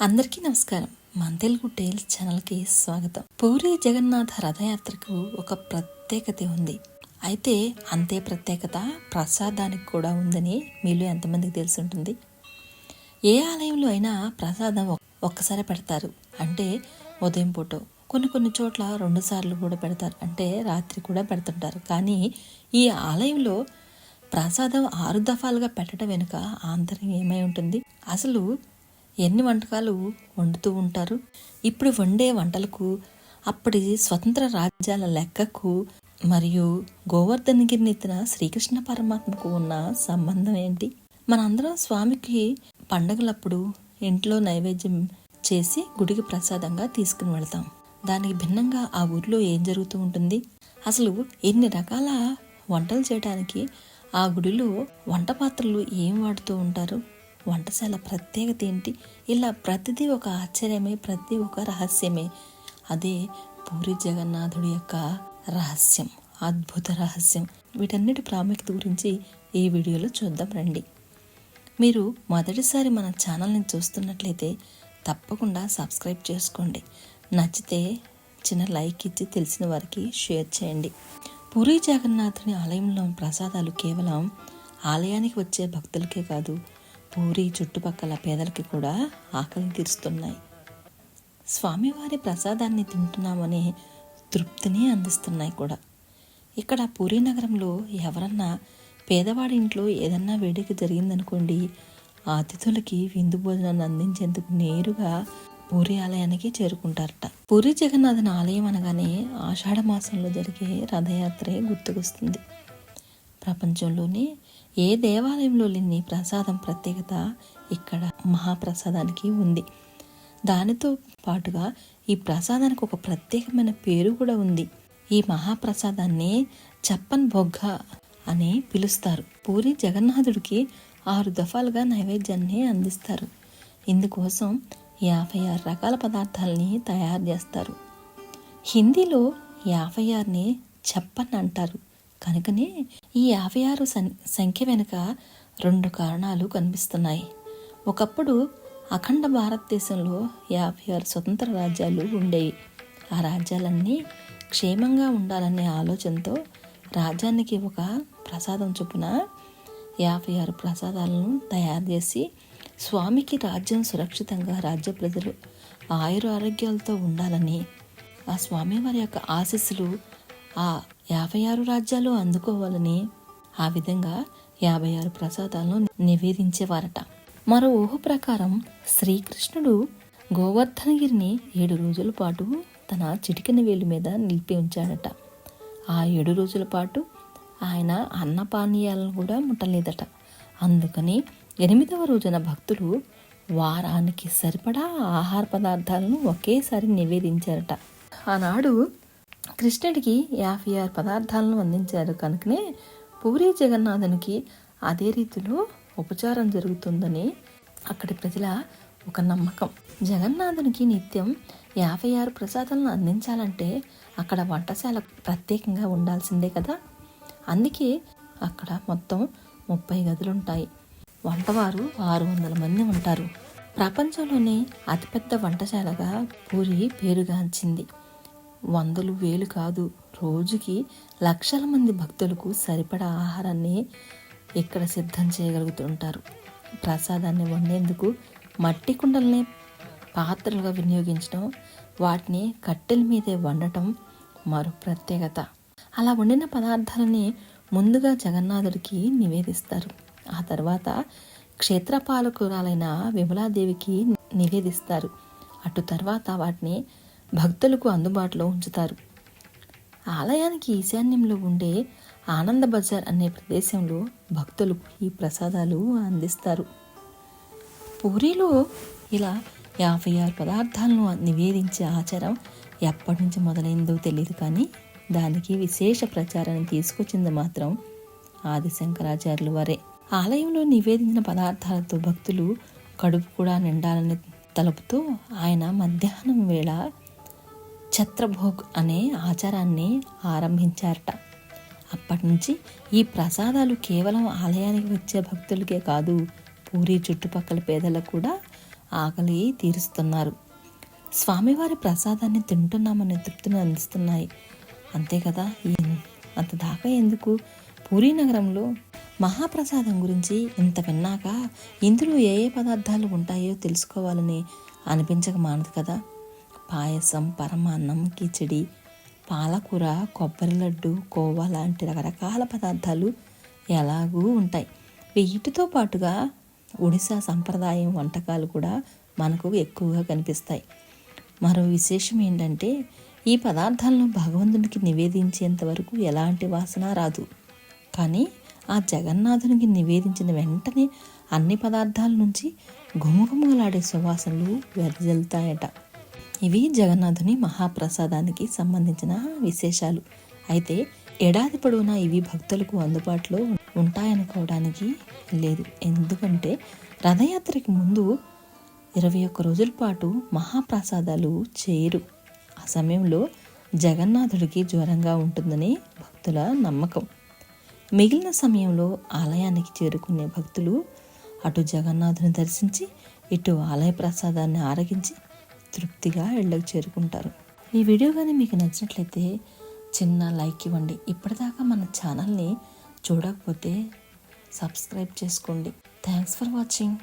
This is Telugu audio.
అందరికీ నమస్కారం. మన తెలుగు టేల్స్ ఛానల్కి స్వాగతం. పూరి జగన్నాథ రథయాత్రకు ఒక ప్రత్యేకత ఉంది. అయితే అంతే ప్రత్యేకత ప్రసాదానికి కూడా ఉందని మీలో ఎంతమందికి తెలిసి ఉంటుంది ఏ ఆలయంలో అయినా ప్రసాదం ఒక్కసారి పెడతారు. అంటే ఉదయం పూట. కొన్ని కొన్ని చోట్ల రెండు సార్లు కూడా పెడతారు. అంటే రాత్రి కూడా పెడుతుంటారు. కానీ ఈ ఆలయంలో ప్రసాదం ఆరు దఫాలుగా పెట్టడం వెనుక ఆంతర్యం ఏమై ఉంటుంది? అసలు ఎన్ని వంటకాలు వండుతూ ఉంటారు? ఇప్పుడు వండే వంటలకు అప్పటి స్వతంత్ర రాజ్యాల లెక్కకు మరియు గోవర్ధనగిరిని ఎత్తిన శ్రీకృష్ణ పరమాత్మకు ఉన్న సంబంధం ఏంటి? మనందరం స్వామికి పండగలప్పుడు ఇంట్లో నైవేద్యం చేసి గుడికి ప్రసాదంగా తీసుకుని వెళ్తాం. దానికి భిన్నంగా ఆ ఊర్లో ఏం జరుగుతూ ఉంటుంది? అసలు ఎన్ని రకాల వంటలు చేయడానికి ఆ గుడిలో వంట పాత్రలు ఏం వాడుతూ ఉంటారు? వంటశాల ప్రత్యేకత ఏంటి? ఇలా ప్రతిదీ ఒక ఆశ్చర్యమే ప్రతి ఒక రహస్యమే. అదే పూరి జగన్నాథుడి యొక్క రహస్యం అద్భుత రహస్యం. వీటన్నిటి ప్రాముఖ్యత గురించి ఈ వీడియోలో చూద్దాం రండి. మీరు మొదటిసారి మన ఛానల్ని చూస్తున్నట్లయితే తప్పకుండా సబ్స్క్రైబ్ చేసుకోండి. నచ్చితే చిన్న లైక్ ఇచ్చి తెలిసిన వారికి షేర్ చేయండి. పూరి జగన్నాథుని ఆలయంలో ప్రసాదాలు కేవలం ఆలయానికి వచ్చే భక్తులకే కాదు పూరి చుట్టుపక్కల పేదలకి కూడా ఆకలి తీరుస్తున్నాయి. స్వామివారి ప్రసాదాన్ని తింటున్నామనే తృప్తిని అందిస్తున్నాయి కూడా. ఇక్కడ పూరి నగరంలో ఎవరన్నా పేదవాడి ఇంట్లో ఏదన్నా వేడుక జరిగిందనుకోండి ఆ అతిథులకి విందు భోజనాన్ని అందించేందుకు నేరుగా పూరి ఆలయానికి చేరుకుంటారట. పూరి జగన్నాథన ఆలయం అనగానే ఆషాఢ మాసంలో జరిగే రథయాత్రే గుర్తుకొస్తుంది. ప్రపంచంలోనే ఏ దేవాలయంలో లేని ప్రసాదం ప్రత్యేకత ఇక్కడ మహాప్రసాదానికి ఉంది. దానితో పాటుగా ఈ ప్రసాదానికి ఒక ప్రత్యేకమైన పేరు కూడా ఉంది. ఈ మహాప్రసాదాన్ని చప్పన్ బొగ్గ అని పిలుస్తారు. పూరి జగన్నాథుడికి ఆరు దఫాలుగా నైవేద్యాన్ని అందిస్తారు. ఇందుకోసం యాభై ఆరు రకాల పదార్థాలని తయారు చేస్తారు. హిందీలో యాభై ఆరుని చెప్పన్ అంటారు. కనుకనే ఈ యాభై ఆరు సం- సంఖ్య వెనుక రెండు కారణాలు కనిపిస్తున్నాయి. ఒకప్పుడు అఖండ భారతదేశంలో యాభై ఆరు స్వతంత్ర రాజ్యాలు ఉండేవి. ఆ రాజ్యాలన్నీ క్షేమంగా ఉండాలనే ఆలోచనతో రాజ్యానికి ఒక ప్రసాదం చొప్పున యాభై ఆరు ప్రసాదాలను తయారు చేసి స్వామికి రాజ్యం సురక్షితంగా రాజ్య ప్రజలు ఆయుర ఆరోగ్యాలతో ఉండాలని ఆ స్వామివారి యొక్క ఆశీస్సులు ఆ యాభై ఆరు రాజ్యాలు అందుకోవాలని ఆ విధంగా యాభై ఆరు ప్రసాదాలను నివేదించేవారట. మరో ఊహ ప్రకారం శ్రీకృష్ణుడు గోవర్ధనగిరిని ఏడు రోజుల పాటు తన చిటికెన వేలు మీద నిలిపి ఉంచాడట. ఆ ఏడు రోజుల పాటు ఆయన అన్నపానీయాలను కూడా ముట్టలేదట. అందుకని ఎనిమిదవ రోజున భక్తులు వారానికి సరిపడా ఆహార పదార్థాలను ఒకేసారి నివేదించారట. ఆనాడు కృష్ణుడికి యాభై ఆరు పదార్థాలను అందించారు కనుకనే పూరి జగన్నాథునికి అదే రీతిలో ఉపచారం జరుగుతుందని అక్కడి ప్రజల ఒక నమ్మకం. జగన్నాథునికి నిత్యం యాభై ఆరు ప్రసాదాలను అందించాలంటే అక్కడ వంటశాల ప్రత్యేకంగా ఉండాల్సిందే కదా. అందుకే అక్కడ మొత్తం ముప్పై గదులుంటాయి. వంటవారు ఆరు వందల మంది ఉంటారు. ప్రపంచంలోనే అతిపెద్ద వంటశాలగా పూరి పేరుగాంచింది. వందలు వేలు కాదు. రోజుకి లక్షల మంది భక్తులకు సరిపడా ఆహారాన్ని ఇక్కడ సిద్ధం చేయగలుగుతుంటారు? ప్రసాదాన్ని వండేందుకు మట్టి కుండల్ని పాత్రలుగా వినియోగించడం వాటిని కట్టెల మీదే వండటం మరో ప్రత్యేకత. అలా వండిన పదార్థాలని ముందుగా జగన్నాథుడికి నివేదిస్తారు. ఆ తర్వాత క్షేత్రపాలకురాలైన విమలాదేవికి నివేదిస్తారు. అటు తర్వాత వాటిని భక్తులకు అందుబాటులో ఉంచుతారు. ఆలయానికి ఈశాన్యంలో ఉండే ఆనంద బజార్ అనే ప్రదేశంలో భక్తులకు ఈ ప్రసాదాలు అందిస్తారు. పూరిలో ఇలా యాభై ఆరు పదార్థాలను నివేదించే ఆచారం ఎప్పటి నుంచి మొదలైందో తెలియదు కానీ దానికి విశేష ప్రచారాన్ని తీసుకొచ్చింది మాత్రం ఆది శంకరాచార్యులు వారే. ఆలయంలో నివేదించిన పదార్థాలతో భక్తులు కడుపు కూడా నిండాలని తలుపుతూ ఆయన మధ్యాహ్నం వేళ ఛత్రభోగ్ అనే ఆచారాన్ని ఆరంభించారట. అప్పటి నుంచి ఈ ప్రసాదాలు కేవలం ఆలయానికి వచ్చే భక్తులకే కాదు పూరి చుట్టుపక్కల పేదలకు కూడా ఆకలి తీరుస్తున్నారు. స్వామివారి ప్రసాదాన్ని తింటున్నామనే తృప్తిని అందిస్తున్నాయి. అంతే కదా అంత దాకా ఎందుకు? పూరీ నగరంలో మహాప్రసాదం గురించి ఇంత విన్నాక ఇందులో ఏ ఏ పదార్థాలు ఉంటాయో తెలుసుకోవాలని అనిపించక మానదు కదా. పాయసం పరమాన్నం కిచిడి పాలకూర కొబ్బరి లడ్డు కోవా లాంటి రకరకాల పదార్థాలు ఎలాగూ ఉంటాయి. వీటితో పాటుగా ఒడిశా సంప్రదాయం వంటకాలు కూడా మనకు ఎక్కువగా కనిపిస్తాయి. మరో విశేషం ఏంటంటే ఈ పదార్థాలను భగవంతునికి నివేదించేంత వరకు ఎలాంటి వాసన రాదు. కానీ ఆ జగన్నాథునికి నివేదించిన వెంటనే అన్ని పదార్థాల నుంచి గుమగుమలాడే సువాసనలు వెదజల్తాయట ఇవి జగన్నాథుని మహాప్రసాదానికి సంబంధించిన విశేషాలు. అయితే ఏడాది పొడవునా ఇవి భక్తులకు అందుబాటులో ఉంటాయనుకోవడానికి లేదు. ఎందుకంటే రథయాత్రకి ముందు ఇరవై ఒక్క రోజుల పాటు మహాప్రసాదాలు చేయరు. ఆ సమయంలో జగన్నాథుడికి జ్వరంగా ఉంటుందని భక్తుల నమ్మకం. మిగిలిన సమయంలో ఆలయానికి చేరుకునే భక్తులు అటు జగన్నాథుని దర్శించి ఇటు ఆలయ ప్రసాదాన్ని ఆరగించి తృప్తిగా ఇళ్ళకు చేరుకుంటారు. ఈ వీడియో కానీ మీకు నచ్చినట్లయితే చిన్న లైక్ ఇవ్వండి. ఇప్పటిదాకా మన ఛానల్ని చూడకపోతే సబ్స్క్రైబ్ చేసుకోండి. Thanks for watching.